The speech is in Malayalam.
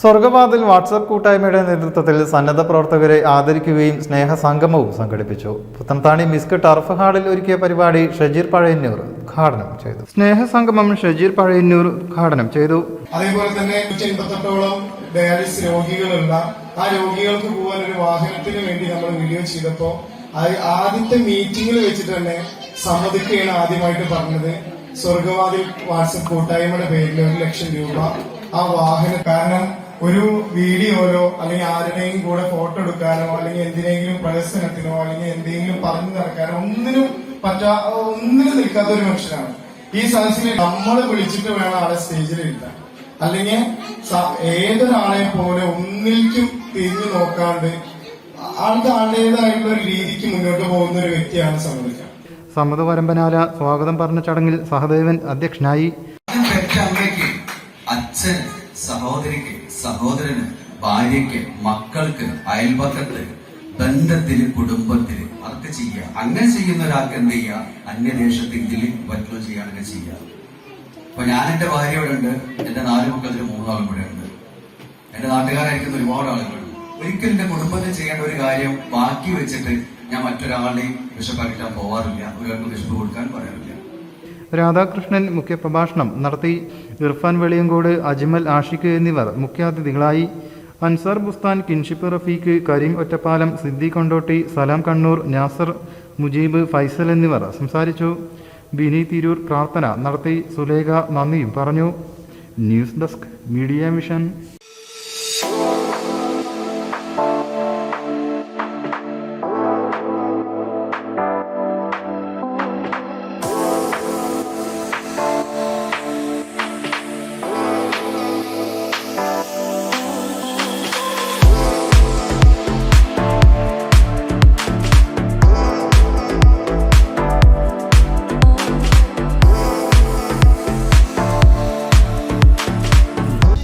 സ്വർഗവാതിൽ വാട്സപ്പ് കൂട്ടായ്മയുടെ നേതൃത്വത്തിൽ സന്നദ്ധ പ്രവർത്തകരെ ആദരിക്കുകയും സ്നേഹസംഗമവും സംഘടിപ്പിച്ചു. പുത്തൻതാണി മിസ്ക് ടർഫ് ഹാളിൽ ഒരുക്കിയ പരിപാടി ഷജീർ പഴയന്നൂർ ഉദ്ഘാടനം ചെയ്തു. സ്നേഹസംഗമം ഷജീർ പഴയന്നൂർ ഉദ്ഘാടനം ചെയ്തു. അതേപോലെ തന്നെ ഡയാലിസിസ് രോഗികളുള്ള ആ രോഗികൾക്ക് പോകാൻ ഒരു വാഹനത്തിന് വേണ്ടി നമ്മൾ വീഡിയോ ചെയ്തപ്പോ ആദ്യത്തെ മീറ്റിംഗിൽ വെച്ചിട്ട് തന്നെ സമ്മതിക്കുകയാണ് ആദ്യമായിട്ട് പറഞ്ഞത്. സ്വർഗവാദി വാട്സപ്പ് കൂട്ടായ്മയുടെ പേരിൽ ഒരു ലക്ഷം രൂപ ആ വാഹന കാരണം ഒരു വീഡിയോയിലോ അല്ലെങ്കിൽ ആരുടെയും കൂടെ ഫോട്ടോ എടുക്കാനോ അല്ലെങ്കിൽ എന്തിനെങ്കിലും പ്രദർശനത്തിനോ അല്ലെങ്കിൽ എന്തെങ്കിലും പറഞ്ഞു നടക്കാനോ ഒന്നിനും പറ്റാ ഒന്നിനും നിൽക്കാത്ത ഒരു മനുഷ്യനാണ്. ഈ സദസ്സിനെ നമ്മളെ വിളിച്ചിട്ട് വേണം ആളെ സ്റ്റേജിൽ ഇരുത്താൻ. അല്ലെങ്കിൽ ഏതൊരാളെ പോലെ ഒന്നിലേക്കും തിരിഞ്ഞു നോക്കാണ്ട് ആൾക്ക് ആളുടേതായിട്ടുള്ള ഒരു രീതിക്ക് മുന്നോട്ട് പോകുന്ന ഒരു വ്യക്തിയാണ് സമ്മതിക്കുക സമ്മത പരമ്പനാല സ്വാഗതം പറഞ്ഞ ചടങ്ങിൽ സഹദേവൻ അധ്യക്ഷനായി. അച്ഛന് സഹോദരിക്ക് സഹോദരന് ഭാര്യയ്ക്ക് മക്കൾക്ക് അയൽപക്കത്ത് ബന്ധത്തിന് കുടുംബത്തിന് അവർക്ക് ചെയ്യുക. അങ്ങനെ ചെയ്യുന്ന ഒരാൾക്ക് എന്ത് ചെയ്യുക? അന്യദേശത്ത് ഇന്ത്യയിൽ പറ്റുമോ ചെയ്യുകയാണെങ്കിൽ ചെയ്യുക. അപ്പൊ ഞാൻ എന്റെ ഭാര്യയോടെ ഉണ്ട്. എന്റെ നാല് മക്കളിൽ മൂന്നാളും കൂടെ ഉണ്ട്. എന്റെ നാട്ടുകാരായിരിക്കുന്ന ഒരുപാട് ആളുകളുണ്ട്. ഒരിക്കലും എന്റെ കുടുംബത്തിൽ ചെയ്യേണ്ട ഒരു കാര്യം ബാക്കി വെച്ചിട്ട് ഞാൻ മറ്റൊരാളെയും വിഷപ്പാക്കിട്ടാൻ പോവാറില്ല. ഒരാൾക്ക് വിഷപ്പ് കൊടുക്കാൻ പറയാറില്ല. രാധാകൃഷ്ണൻ മുഖ്യപ്രഭാഷണം നടത്തി ഇർഫാൻ വെളിയങ്കോട് അജ്മൽ ആഷിഖ് എന്നിവർ മുഖ്യാതിഥികളായി. അൻസാർ ബുസ്താൻ കിൻഷിപ്പ് റഫീഖ് കരീം ഒറ്റപ്പാലം സിദ്ദി കൊണ്ടോട്ടി സലാം കണ്ണൂർ നാസർ മുജീബ് ഫൈസൽ എന്നിവർ സംസാരിച്ചു. ബിനി തിരൂർ പ്രാർത്ഥന നടത്തി. സുലേഖ നന്ദിയും പറഞ്ഞു. News desk media mission.